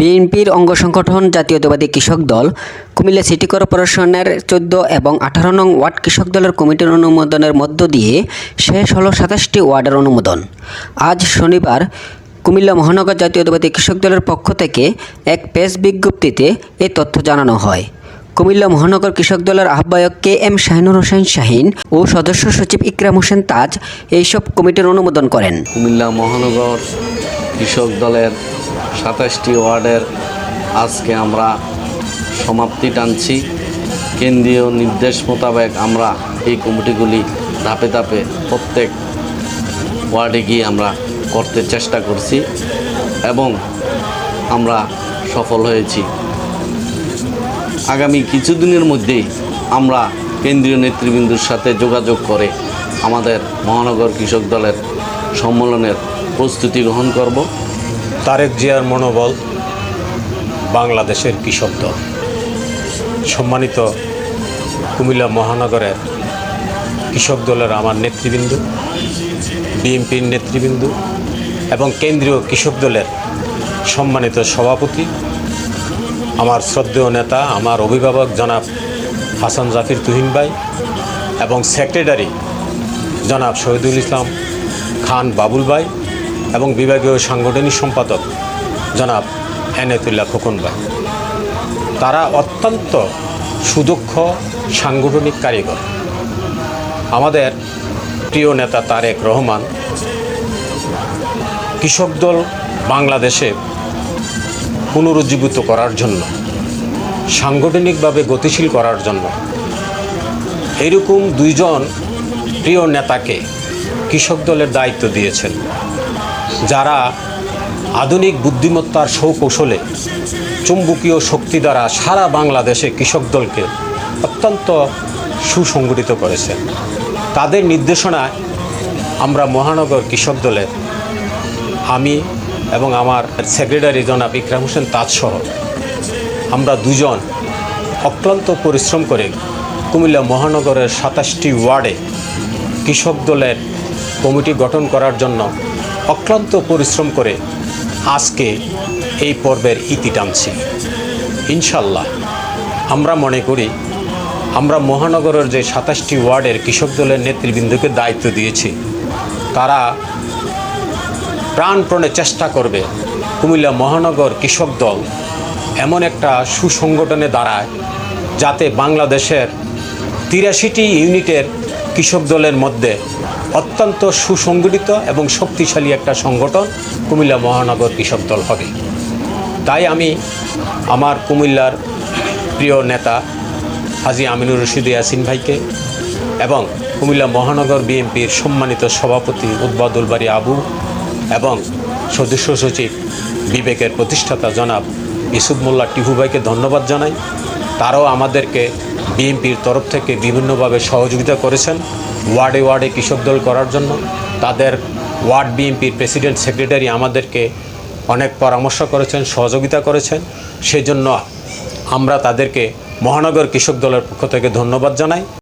বিএনপির অঙ্গ সংগঠন জাতীয়তাবাদী কৃষক দল, কুমিল্লা সিটি কর্পোরেশনের চোদ্দ এবং আঠারো নং ওয়ার্ড কৃষক দলের কমিটির অনুমোদনের মধ্য দিয়ে শেষ হলো সাতাশটি ওয়ার্ডের অনুমোদন। আজ শনিবার কুমিল্লা মহানগর জাতীয়তাবাদী কৃষক দলের পক্ষ থেকে এক প্রেস বিজ্ঞপ্তিতে এ তথ্য জানানো হয়। কুমিল্লা মহানগর কৃষক দলের আহ্বায়ক কে এম শাহিনুর হোসেন শাহিন ও সদস্য সচিব ইকরাম হোসেন তাজ এইসব কমিটির অনুমোদন করেন। কুমিল্লা মহানগর কৃষক দলের সাতাশটি ওয়ার্ডের আজকে আমরা সমাপ্তি টানছি। কেন্দ্রীয় নির্দেশ মোতাবেক আমরা এই কমিটিগুলি ধাপে ধাপে প্রত্যেক ওয়ার্ডে গিয়ে আমরা করতে চেষ্টা করছি এবং আমরা সফল হয়েছি। আগামী কিছুদিনের মধ্যেই আমরা কেন্দ্রীয় নেতৃবৃন্দুর সাথে যোগাযোগ করে আমাদের মহানগর কৃষক দলের সম্মেলনের প্রস্তুতি গ্রহণ করব। তারেক জিয়ার মনোবল বাংলাদেশের কৃষক দল। সম্মানিত কুমিল্লা মহানগরের কৃষক দলের আমার নেতৃবৃন্দ, বিএনপির নেতৃবৃন্দ এবং কেন্দ্রীয় কৃষক দলের সম্মানিত সভাপতি, আমার শ্রদ্ধেয় নেতা, আমার অভিভাবক জনাব হাসান জাকির তুহিন ভাই এবং সেক্রেটারি জনাব শহীদুল ইসলাম খান বাবুল ভাই এবং বিভাগীয় সাংগঠনিক সম্পাদক জনাব এনায়তুল্লাহ খোকন ভাই তারা অত্যন্ত সুদক্ষ, সাংগঠনিক কারিগর। আমাদের প্রিয় নেতা তারেক রহমান কৃষক দল বাংলাদেশে পুনরুজ্জীবিত করার জন্য, সাংগঠনিকভাবে গতিশীল করার জন্য এরকম দুইজন প্রিয় নেতাকে কৃষক দলের দায়িত্ব দিয়েছেন। যারা আধুনিক বুদ্ধিমত্তার সৌকৌশলে চুম্বকীয় শক্তি দ্বারা সারা বাংলাদেশে কৃষক দলকে অত্যন্ত সুসংগঠিত করেছেন তাদের নির্দেশনায় আমরা মহানগর কৃষক দলের আমি এবং আমার সেক্রেটারি জনাব ইকরাম হোসেন তাজসহ আমরা দুজন অক্লান্ত পরিশ্রম করে কুমিল্লা মহানগরের সাতাশটি ওয়ার্ডে কৃষক দলের কমিটি গঠন করার জন্য অক্লান্ত পরিশ্রম করে আজকে এই পর্বের ইতি টানছি। ইনশাল্লাহ আমরা মনে করি আমরা মহানগরের যে সাতাশটি ওয়ার্ডের কৃষক দলের নেতৃবৃন্দকে দায়িত্ব দিয়েছি, তারা প্রাণপণে চেষ্টা করবে কুমিল্লা মহানগর কৃষক দল এমন একটা সুসংগঠনে দাঁড়ায় যাতে বাংলাদেশের তিরাশিটি ইউনিটের কৃষক দলের মধ্যে অত্যন্ত সুসংগঠিত এবং শক্তিশালী একটা সংগঠন কুমিল্লা মহানগর কৃষক দল হবে। তাই আমি আমার কুমিল্লার প্রিয় নেতা হাজি আমিনুর রশিদ ইয়াসিন ভাইকে এবং কুমিল্লা মহানগর বিএনপির সম্মানিত সভাপতি উদ্বাদুল বাড়ি আবু এবং সদস্য সচিব বিবেকের প্রতিষ্ঠাতা জনাব ইসুফ মোল্লা টিহু ভাইকে ধন্যবাদ জানাই। তারাও আমাদেরকে বিএনপির তরফ থেকে বিভিন্নভাবে সহযোগিতা করেছেন। ওয়ার্ডে ওয়ার্ডে কৃষক দল করার জন্য তাদের ওয়ার্ড বিএনপির প্রেসিডেন্ট সেক্রেটারি আমাদেরকে অনেক পরামর্শ করেছেন, সহযোগিতা করেছেন। সেজন্য আমরা তাদেরকে মহানগর কৃষক দলের পক্ষ থেকে ধন্যবাদ জানাই।